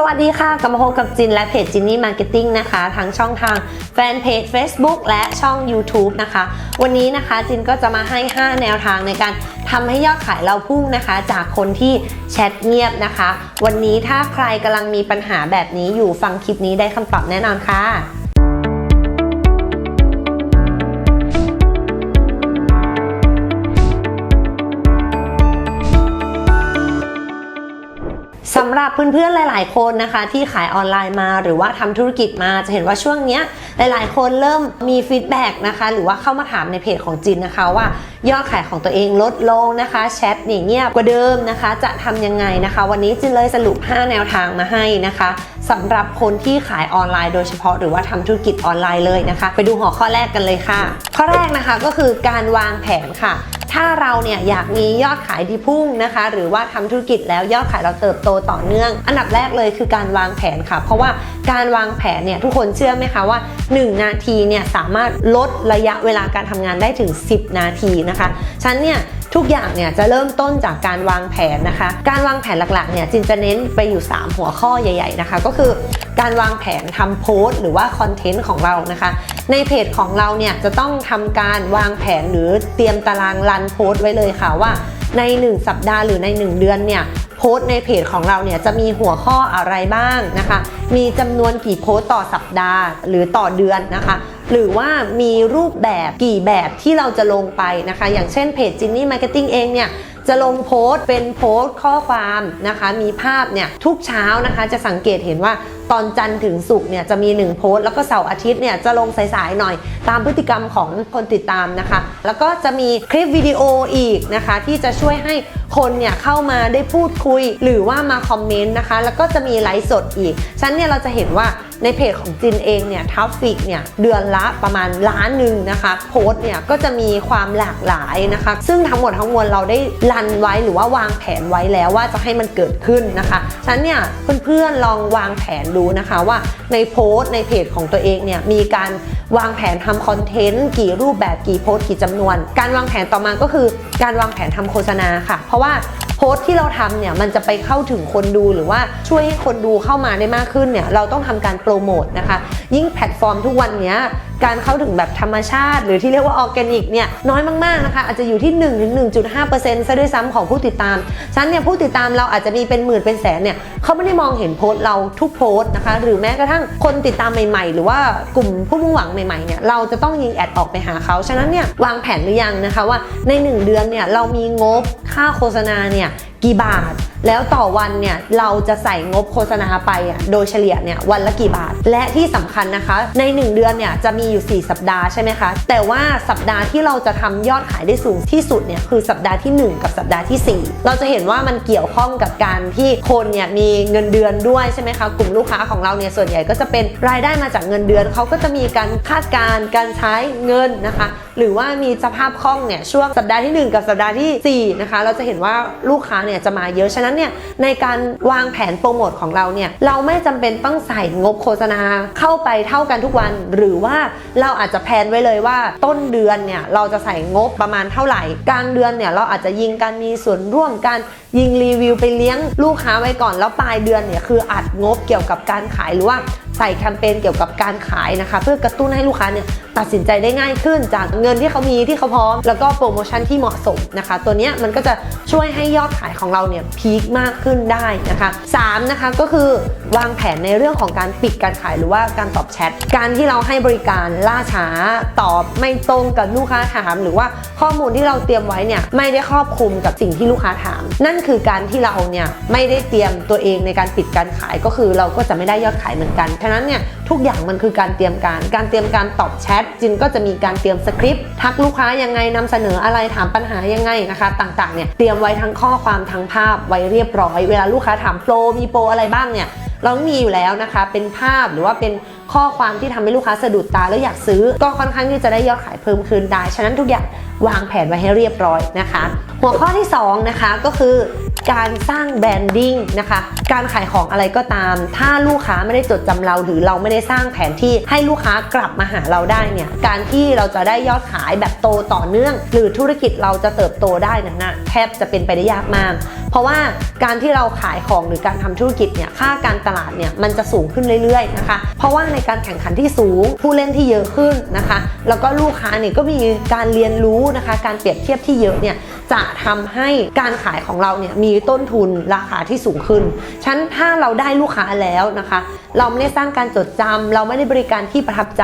สวัสดีค่ะกลับมาพบกับจินและเพจจินนี่มาร์เก็ตติ้งนะคะ ทั้งช่องทางแฟนเพจ Facebook และช่อง YouTube นะคะ วันนี้นะคะจินก็จะมาให้ 5 แนวทางในการทำให้ยอดขายเราพุ่งนะคะ จากคนที่แชทเงียบนะคะ วันนี้ถ้าใครกำลังมีปัญหาแบบนี้อยู่ฟังคลิปนี้ได้คำตอบแน่นอนค่ะ รับเพื่อนๆหลาย ๆ คนนะคะที่ขายออนไลน์มาหรือว่าทำธุรกิจมาจะเห็นว่าช่วงเนี้ยหลาย ๆ คนเริ่มมีฟีดแบ็กนะคะหรือว่าเข้ามาถามในเพจของจินนะคะว่ายอดขายของตัวเองลดลงนะคะแชทเนี่ยเงียบกว่าเดิมนะคะ จะทำยังไงนะคะ วันนี้จินเลยสรุป 5 แนวทางมาให้นะคะสำหรับคนที่ขายออนไลน์โดยเฉพาะหรือว่าทำธุรกิจออนไลน์เลยนะคะ ไปดูหัวข้อแรกกันเลยค่ะ ข้อแรกนะคะก็คือการวางแผนค่ะ ถ้าเราเนี่ยอยากมียอดขายที่พุ่งนะคะ หรือว่าทำธุรกิจแล้วยอดขายเราเติบโตต่อเนื่อง อันดับแรกเลยคือการวางแผนค่ะ เพราะว่าการวางแผนเนี่ยทุกคนเชื่อไหมคะว่า 1 นาทีเนี่ยสามารถลดระยะเวลาการทำงานได้ถึง 10 นาทีนะคะฉันเนี่ย ทุกอย่างเนี่ยจะเริ่มต้นจากการวางแผนนะคะ การวางแผนหลักๆเนี่ยจินจะเน้นไปอยู่ 3 หัวข้อใหญ่ ๆนะคะ ก็คือการวางแผนทำโพสต์หรือว่าคอนเทนต์ของเรานะคะ ในเพจของเราเนี่ยจะต้องทำการวางแผนหรือเตรียมตารางรันโพสต์ไว้เลยค่ะว่าใน 1 สัปดาห์หรือใน 1 เดือนเนี่ยโพสต์ในเพจของเราเนี่ยจะมีหัวข้ออะไรบ้างนะคะ มีจำนวนกี่โพสต์ต่อสัปดาห์หรือต่อเดือนนะคะ หรือว่ามีรูปแบบกี่แบบที่เราจะลงไปนะคะ อย่างเช่นเพจจินนี่มาร์เก็ตติ้งเองเนี่ย จะลงโพสต์เป็นโพสต์ข้อความนะคะ มีภาพเนี่ยทุกเช้านะคะ จะสังเกตเห็นว่าตอนจันทร์ถึงศุกร์เนี่ยจะมี 1 โพสต์แล้วก็เสาร์อาทิตย์เนี่ยจะลงสายๆหน่อยตามพฤติกรรมของคนติดตามนะคะ แล้วก็จะมีคลิปวิดีโออีกนะคะ ที่จะช่วยให้คนเนี่ยเข้ามาได้พูดคุย หรือว่ามาคอมเมนต์นะคะ แล้วก็จะมีไลฟ์สดอีกฉะนั้นเนี่ยเราจะเห็นว่าในเพจของจินเองเนี่ยทัฟฟิกเนี่ยเดือนละประมาณล้านหนึ่งนะคะ โพสต์เนี่ยก็จะมีความหลากหลายนะคะ ซึ่งทั้งหมดทั้งมวลเราได้รันไว้หรือว่าวางแผนไว้แล้วว่าจะให้มันเกิดขึ้นนะคะฉะนั้นเนี่ยเพื่อนๆลองวางแผนดูนะคะว่าในโพสต์ในเพจของตัวเองเนี่ยมีการวางแผนทำคอนเทนต์กี่รูปแบบกี่โพสต์กี่จำนวน การวางแผนต่อมาก็คือการวางแผนทำโฆษณาค่ะ เพราะว่าโพสต์ที่เราทำเนี่ยมันจะไปเข้าถึงคนดูหรือว่าช่วยให้คนดูเข้ามาได้มากขึ้นเนี่ยเราต้องทำการโปรโมทนะคะ ยิ่งแพลตฟอร์มทุกวันเนี้ย การเข้าถึงแบบธรรมชาติ หรือที่เรียกว่าออร์แกนิกเนี่ยน้อยมากๆนะคะอาจจะอยู่ที่ 1-1.5%ซะด้วยซ้ำของผู้ติดตามฉะนั้นเนี่ยผู้ติดตามเราอาจจะมีเป็นหมื่นเป็นแสนเนี่ยเขาไม่ได้มองเห็นโพสต์เราทุกโพสต์นะคะหรือแม้กระทั่งคนติดตามใหม่ ๆ หรือว่ากลุ่มผู้มุ่งหวังใหม่ๆเนี่ยเราจะต้องยิงแอดออกไปหาเขาฉะนั้นเนี่ยวางแผนหรือยังนะคะว่าใน 1 เดือนเนี่ยเรามีงบค่าโฆษณาเนี่ยกี่บาท แล้วต่อวันเนี่ยเราจะใส่งบโฆษณาไปอะโดยเฉลี่ยเนี่ยวันละกี่บาท และที่สำคัญนะคะ ใน 1 เดือนเนี่ยจะมีอยู่ 4 สัปดาห์ใช่ไหมคะ แต่ว่าสัปดาห์ที่เราจะทำยอดขายได้สูงที่สุดเนี่ยคือสัปดาห์ที่ 1 กับสัปดาห์ที่ 4 เราจะเห็นว่ามันเกี่ยวข้องกับการที่คนเนี่ยมีเงินเดือนด้วยใช่ไหมคะกลุ่มลูกค้าของเราเนี่ยส่วนใหญ่ก็จะเป็นรายได้มาจากเงินเดือนเขาก็จะมีการคาดการณ์การใช้เงินนะคะ หรือว่ามีสภาพคล่องเนี่ยช่วงสัปดาห์ที่ 1 กับสัปดาห์ทีสี่ 4 นะคะ เราจะเห็นว่าลูกค้าเนี่ยจะมาเยอะ ฉะนั้นเนี่ยในการวางแผนโปรโมทของเราเนี่ยเราไม่จำเป็นต้องใส่งบโฆษณาเข้าไปเท่ากันทุกวัน หรือว่าเราอาจจะแพลนไว้เลยว่าต้นเดือนเนี่ยเราจะใส่งบประมาณเท่าไหร่กลางเดือนเนี่ยเราอาจจะยิงการมีส่วนร่วมการยิงรีวิวไปเลี้ยงลูกค้าไว้ก่อนแล้วปลายเดือนเนี่ยคืออัดงบเกี่ยวกับการขายหรือว่าใส่แคมเปญเกี่ยวกับการขายนะคะ เพื่อกระตุ้นให้ลูกค้าเนี่ยตัดสินใจได้ง่ายขึ้นจากเงินที่เขามีที่เขาพร้อม แล้วก็โปรโมชั่นที่เหมาะสมนะคะ ตัวเนี้ยมันก็จะช่วยให้ยอดขายของเราเนี่ยพีคมากขึ้นได้นะคะ3นะคะก็คือวางแผนในเรื่องของการปิดการขายหรือว่าการตอบแชทการที่เราให้บริการล่าช้าตอบไม่ตรงกับลูกค้าถาม หรือว่าข้อมูลที่เราเตรียมไว้เนี่ยไม่ได้ครอบคลุมกับสิ่งที่ลูกค้าถาม นั่นคือการที่เราเนี่ยไม่ได้เตรียมตัวเองในการปิดการขายก็คือเราก็จะไม่ได้ยอดขายเหมือนกัน ฉะนั้นเนี่ยทุกอย่างมันคือการเตรียมการ การเตรียมการตอบแชทจินก็จะมีการเตรียมสคริปต์ทักลูกค้ายังไงนำเสนออะไรถามปัญหายังไงนะคะต่างๆเนี่ยเตรียมไว้ทั้งข้อความทั้งภาพไว้เรียบร้อย เวลาลูกค้าถามโปรมีโปรอะไรบ้างเนี่ยเรามีอยู่แล้วนะคะ เป็นภาพหรือว่าเป็นข้อความที่ทำให้ลูกค้าสะดุดตาแล้วอยากซื้อ ก็ค่อนข้างที่จะได้ยอดขายเพิ่มขึ้นได้ ฉะนั้นทุกอย่าง วางแผนไว้ให้เรียบร้อยนะคะ หัวข้อที่2นะคะก็คือการสร้างแบรนดิ้งนะคะ การขายของอะไรก็ตาม ถ้าลูกค้าไม่ได้จดจำเรา หรือเราไม่ได้สร้างแผนที่ให้ลูกค้ากลับมาหาเราได้เนี่ย การที่เราจะได้ยอดขายแบบโตต่อเนื่อง หรือธุรกิจเราจะเติบโตได้นั้นนะแทบจะเป็นไปได้ยากมาก เพราะว่าการที่เราขายของหรือการทำธุรกิจเนี่ย ค่าการตลาดเนี่ยมันจะสูงขึ้นเรื่อยๆนะคะ เพราะว่าในการแข่งขันที่สูง ผู้เล่นที่เยอะขึ้นนะคะ แล้วก็ลูกค้าเนี่ยก็มีการเรียนรู้นะคะ การเปรียบเทียบที่เยอะเนี่ยจะทำให้การขายของเราเนี่ยมีต้นทุนราคาที่สูงขึ้นฉันถ้าเราได้ลูกค้าแล้วนะคะ เราไม่ได้สร้างการจดจำเราไม่ได้บริการที่ประทับใจ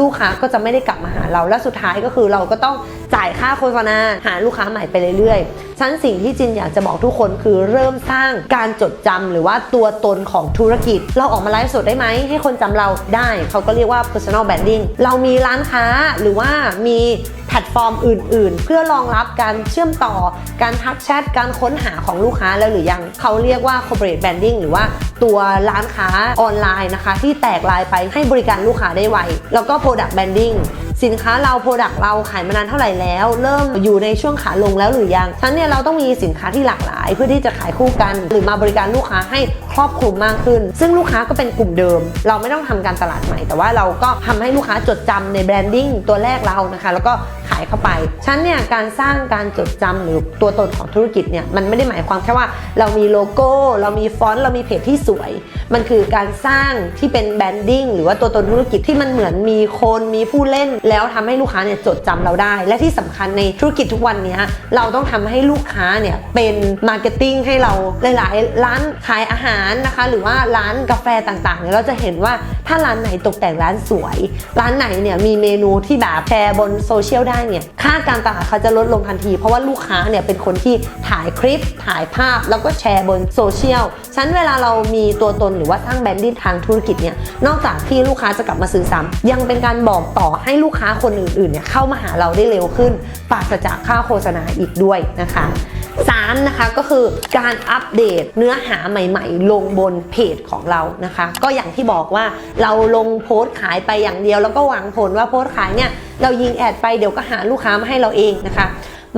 ลูกค้าก็จะไม่ได้กลับมาหาเราและสุดท้ายก็คือเราก็ต้องจ่ายค่าโฆษณาหาลูกค้าใหม่ไปเรื่อยๆฉันสิ่งที่จินอยากจะบอกทุกคนคือเริ่มสร้างการจดจำหรือว่าตัวตนของธุรกิจ เราออกมาไลฟ์สดได้ไหม ให้คนจำเราได้ เขาก็เรียกว่า personal branding เรามีร้านค้าหรือว่ามีแพลตฟอร์มอื่น ๆ เพื่อรองรับการเชื่อมต่อ การทักแชทการค้นหาของลูกค้าแล้วหรือยังเขาเรียกว่า corporate branding หรือว่าตัวร้านค้าออนไลน์นะคะ ที่แตกลายไปให้บริการลูกค้าได้ไวแล้วก็ product branding สินค้าเราโปรดักต์เราขายมานานเท่าไหร่แล้ว เริ่มอยู่ในช่วงขาลงแล้วหรือยังฉะนั้นเนี่ยเราต้องมีสินค้าที่หลากหลาย เพื่อที่จะขายคู่กัน หรือมาบริการลูกค้าให้ครอบคลุมมากขึ้น ซึ่งลูกค้าก็เป็นกลุ่มเดิม เราไม่ต้องทำการตลาดใหม่ แต่ว่าเราก็ทำให้ลูกค้าจดจำในแบรนดิ้งตัวแรกเรานะคะ แล้วก็ขายเข้าไปฉันเนี่ยการสร้างการจดจำหรือตัวตนของธุรกิจเนี่ยมันไม่ได้หมายความแค่ว่าเรามีโลโก้ เรามีฟอนต์เรามีเพจที่สวย มันคือการสร้างที่เป็นแบรนดิ้งหรือว่าตัวตนธุรกิจที่มันเหมือนมีคนมีผู้เล่น แล้วทำให้ลูกค้าเนี่ยจดจำเราได้ และที่สำคัญในธุรกิจทุกวันนี้เราต้องทำให้ลูกค้าเนี่ยเป็นมามาร์เก็ตติ้งให้เราหลายๆ ร้านขายอาหารนะคะ หรือว่าร้านกาแฟต่างๆเนี่ยเราจะเห็นว่าถ้าร้านไหนตกแต่งร้านสวย ร้านไหนเนี่ยมีเมนูที่แบบแชร์บนโซเชียลได้เนี่ยค่าการตลาดเขาจะลดลงทันที เพราะว่าลูกค้าเนี่ยเป็นคนที่ถ่ายคลิปถ่ายภาพแล้วก็แชร์บนโซเชียลฉันเวลาเรามีตัวตนหรือว่าสร้างแบรนดิ้งทางธุรกิจเนี่ยนอกจากที่ลูกค้าจะกลับมาซื้อซ้ำยังเป็นการบอกต่อให้ลูกค้าคนอื่นๆเนี่ยเข้ามาหาเราได้เร็วขึ้นปราศจากค่าโฆษณาอีกด้วยนะคะ 3นั้นนะคะก็คือการอัปเดตเนื้อหาใหม่ ๆ ลงบนเพจของเรานะคะ ก็อย่างที่บอกว่าเราลงโพสต์ขายไปอย่างเดียว แล้วก็หวังผลว่าโพสต์ขายเนี่ยเรายิงแอดไปเดี๋ยวก็หาลูกค้ามาให้เราเองนะคะ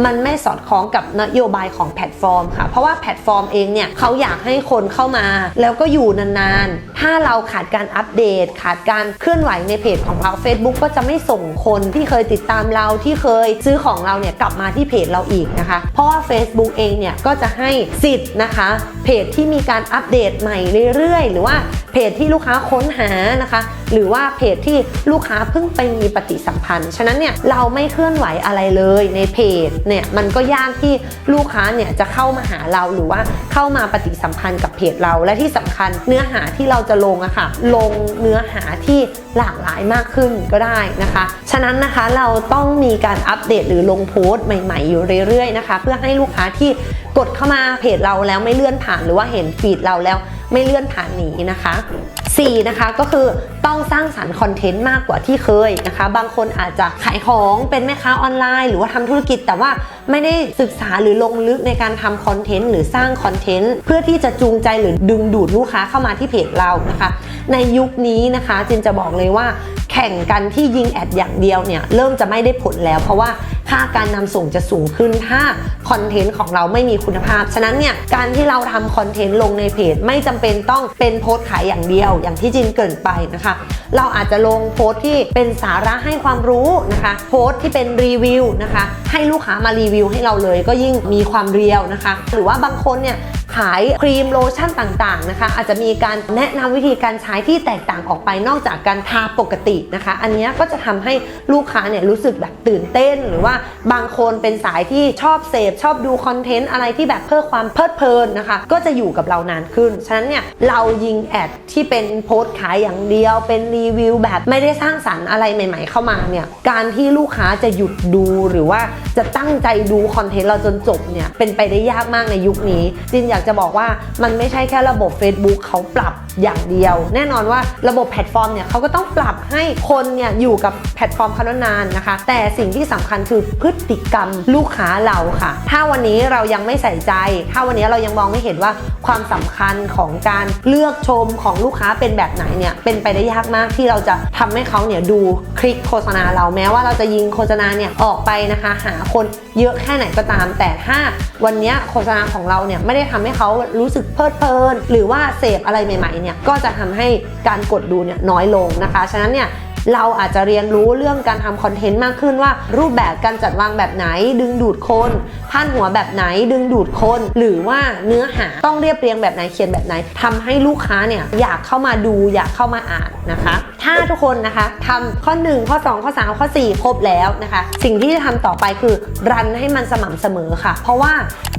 มันไม่สอดคล้องกับนโยบายของแพลตฟอร์มค่ะ เพราะว่าแพลตฟอร์มเองเนี่ยเขาอยากให้คนเข้ามา แล้วก็อยู่นานๆ ถ้าเราขาดการอัปเดต ขาดการเคลื่อนไหวในเพจของเรา Facebook ก็จะไม่ส่งคนที่เคยติดตามเราที่เคยซื้อของเราเนี่ยกลับมาที่เพจเราอีกนะคะ เพราะว่า Facebook เองเนี่ยก็จะให้สิทธิ์นะคะ เพจที่มีการอัปเดตใหม่เรื่อยๆ หรือว่า เพจที่ลูกค้าค้นหานะคะ หรือว่าเพจที่ลูกค้าเพิ่งไปมีปฏิสัมพันธ์ ฉะนั้นเนี่ยเราไม่เคลื่อนไหวอะไรเลยในเพจเนี่ยมันก็ยากที่ลูกค้าเนี่ยจะเข้ามาหาเราหรือว่าเข้ามาปฏิสัมพันธ์กับเพจเรา และที่สำคัญเนื้อหาที่เราจะลงอะค่ะ ลงเนื้อหาที่หลากหลายมากขึ้นก็ได้นะคะ ฉะนั้นนะคะเราต้องมีการอัปเดตหรือลงโพสต์ใหม่ๆ อยู่เรื่อยๆนะคะ เพื่อให้ลูกค้าที่กดเข้ามาเพจเราแล้วไม่เลื่อนผ่านหรือว่าเห็นฟีดเราแล้ว ไม่เลื่อนผ่านหนีนะคะ4นะคะก็คือต้องสร้างสารรค์คอนเทนต์มากกว่าที่เคยนะคะ บางคนอาจจะขายของเป็นแม่ค้าออนไลน์ หรือว่าทำธุรกิจ แต่ว่าไม่ได้ศึกษาหรือลงลึกในการทำคอนเทนต์หรือสร้างคอนเทนต์เพื่อที่จะจูงใจหรือดึงดูดลูกค้าเข้ามาที่เพจเรานะคะ ในยุคนี้นะคะจินจะบอกเลยว่าแข่งกันที่ยิงแอดอย่างเดียวเนี่ยเริ่มจะไม่ได้ผลแล้วเพราะว่า ค่าการนำส่งจะสูงขึ้นถ้าคอนเทนต์ของเราไม่มีคุณภาพ ฉะนั้นเนี่ยการที่เราทำคอนเทนต์ลงในเพจไม่จำเป็นต้องเป็นโพสต์ขายอย่างเดียว อย่างที่จินเกินไปนะคะ เราอาจจะลงโพสต์ที่เป็นสาระให้ความรู้นะคะ โพสต์ที่เป็นรีวิวนะคะ ให้ลูกค้ามารีวิวให้เราเลยก็ยิ่งมีความเรียวนะคะ หรือว่าบางคนเนี่ย ขายครีมโลชั่นต่างๆนะคะ อาจจะมีการแนะนำวิธีการใช้ที่แตกต่างออกไปนอกจากการทาปกตินะคะ อันนี้ก็จะทำให้ลูกค้าเนี่ยรู้สึกแบบตื่นเต้น หรือว่าบางคนเป็นสายที่ชอบเสพชอบดูคอนเทนต์อะไรที่แบบเพื่อความเพลิดเพลินนะคะ ก็จะอยู่กับเรานานขึ้น ฉะนั้นเนี่ยเรายิงแอดที่เป็นโพสต์ขายอย่างเดียว เป็นรีวิวแบบไม่ได้สร้างสรรค์อะไรใหม่ ๆ เข้ามาเนี่ยการที่ลูกค้าจะหยุดดูหรือว่าจะตั้งใจดูคอนเทนต์เราจนจบเนี่ยเป็นไปได้ยากมากในยุคนี้จินอยากจะบอกว่ามันไม่ใช่แค่ระบบ Facebook เขาปรับ อย่างเดียว แน่นอนว่าระบบแพลตฟอร์มเนี่ยเขาก็ต้องปรับให้คนเนี่ยอยู่กับแพลตฟอร์มเขานานนะคะ แต่สิ่งที่สำคัญคือพฤติกรรมลูกค้าเราค่ะ ถ้าวันนี้เรายังไม่ใส่ใจ ถ้าวันนี้เรายังมองไม่เห็นว่าความสำคัญของการเลือกชมของลูกค้าเป็นแบบไหนเนี่ยเป็นไปได้ยากมากที่เราจะทำให้เขาเนี่ยดูคลิกโฆษณาเราแม้ว่าเราจะยิงโฆษณาเนี่ยออกไปนะคะ หาคนเยอะแค่ไหนก็ตาม แต่ถ้าวันนี้โฆษณาของเราเนี่ยไม่ได้ทำให้เขารู้สึกเพลิดเพลิน หรือว่าเสพอะไรใหม่ๆเนี่ยก็จะทำให้การกดดูเนี่ยน้อยลงนะคะ ฉะนั้นเนี่ย เราอาจจะเรียนรู้เรื่องการทำคอนเทนต์มากขึ้นว่า รูปแบบการจัดวางแบบไหน ดึงดูดคนพาดหัวแบบไหนดึงดูดคน หรือว่าเนื้อหาต้องเรียบเรียงแบบไหนเขียนแบบไหนทำให้ลูกค้าเนี่ยอยากเข้ามาดูอยากเข้ามาอ่านนะคะ ถ้าทุกคนนะคะทำข้อ 1 ข้อ 2 ข้อ 3 ข้อ 4 ครบแล้วนะคะ สิ่งที่จะทำต่อไปคือรันให้มันสม่ำเสมอค่ะ เพราะว่า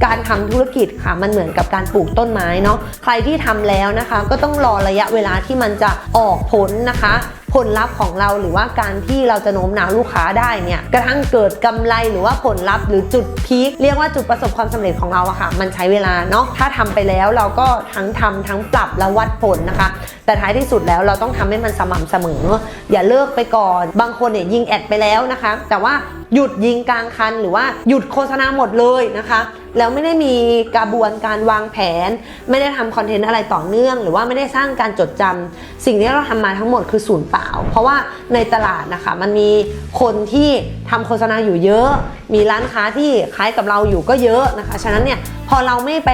การทำธุรกิจค่ะมันเหมือนกับการปลูกต้นไม้เนาะใครที่ทำแล้วนะคะ ก็ต้องรอระยะเวลาที่มันจะออกผลนะคะผลลัพธ์ของเราหรือว่าการที่เราจะโน้มน้าวลูกค้าได้เนี่ยกระทั่งเกิดกำไรหรือว่าผลลัพธ์หรือจุดพีคเรียกว่าจุดประสบความสำเร็จของเราอะค่ะ มันใช้เวลาเนาะถ้าทำไปแล้วเราก็ทั้งทำทั้งปรับและวัดผลนะคะ แต่ท้ายที่สุดแล้วเราต้องทำให้มันสม่ำเสมอ อย่าเลิกไปก่อน บางคนเนี่ยยิงแอดไปแล้วนะคะ แต่ว่าหยุดยิงกลางคันหรือว่าหยุดโฆษณาหมดเลยนะคะ แล้วไม่ได้มีกระบวนการวางแผน ไม่ได้ทำคอนเทนต์อะไรต่อเนื่อง หรือว่าไม่ได้สร้างการจดจำสิ่งที่เราทำมาทั้งหมดคือศูนย์เปล่า เพราะว่าในตลาดนะคะมันมีคนที่ทำโฆษณาอยู่เยอะ มีร้านค้าที่คล้ายกับเราอยู่ก็เยอะนะคะ ฉะนั้นเนี่ยพอเราไม่ไป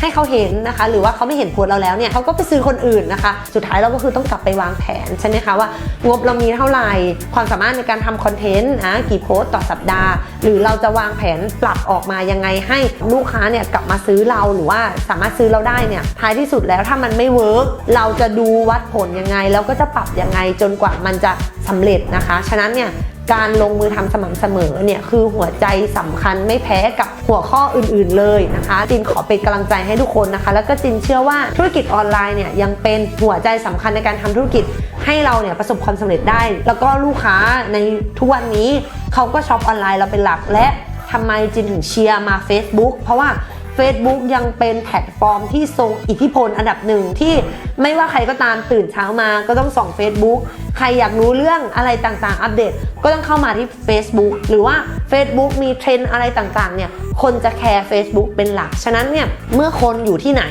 ให้เขาเห็นนะคะ หรือว่าเขาไม่เห็นโพสเราแล้วเนี่ยเขาก็ไปซื้อคนอื่นนะคะ สุดท้ายเราก็คือต้องกลับไปวางแผนใช่ไหมคะว่างบเรามีเท่าไหร่ความสามารถในการทำคอนเทนต์นะกี่โพสต์ต่อสัปดาห์ หรือเราจะวางแผนปรับออกมายังไงให้ลูกค้าเนี่ยกลับมาซื้อเราหรือว่าสามารถซื้อเราได้เนี่ยท้ายที่สุดแล้วถ้ามันไม่เวิร์กเราจะดูวัดผลยังไง แล้วก็จะปรับยังไงจนกว่ามันจะสำเร็จนะคะ ฉะนั้นเนี่ยการลงมือทำสม่ำเสมอเนี่ยคือหัวใจสำคัญไม่แพ้กับหัวข้ออื่นๆเลยนะคะจินขอเป็นกำลังใจให้ทุกคนนะคะ แล้วก็จินเชื่อว่าธุรกิจออนไลน์เนี่ยยังเป็นหัวใจสำคัญในการทำธุรกิจให้เราเนี่ยประสบความสำเร็จได้ แล้วก็ลูกค้าในทุกวันนี้เขาก็ช็อปออนไลน์เราเป็นหลักและ ทำไมจินถึงเชียร์มา Facebook เพราะว่า Facebook ยังเป็นแพลตฟอร์มที่ทรงอิทธิพลอันดับหนึ่งที่ไม่ว่าใครก็ตามตื่นเช้ามาก็ต้องส่อง Facebook ใครอยากรู้เรื่องอะไรต่างๆ อัปเดต ก็ต้องเข้ามาที่ Facebook หรือว่า Facebook มีเทรนอะไรต่างๆเนี่ย คนจะแคร์ Facebook เป็นหลัก ฉะนั้นเนี่ยเมื่อคนอยู่ที่ไหน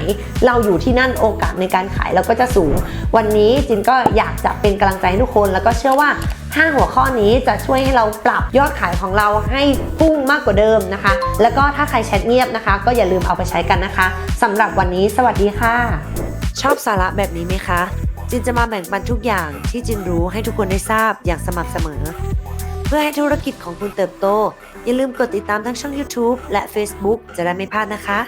เราอยู่ที่นั่นโอกาสในการขายเราก็จะสูง วันนี้จินก็อยากจะเป็นกำลังใจให้ทุกคน แล้วก็เชื่อว่า 5 หัวข้อนี้จะช่วยให้เราปรับยอดขายของเราให้พุ่งมากกว่าเดิมนะคะ แล้วก็ถ้าใครแชทเงียบนะคะ ก็อย่าลืมเอาไปใช้กันนะคะสำหรับวันนี้สวัสดีค่ะ ชอบสาระแบบนี้ไหมคะ จินจะมาแบ่งปันทุกอย่างที่จินรู้ให้ทุกคนได้ทราบอย่างสม่ำเสมอ เพื่อให้ธุรกิจของคุณเติบโต อย่าลืมกดติดตามทั้งช่อง YouTube และ Facebook จะได้ไม่พลาดนะคะ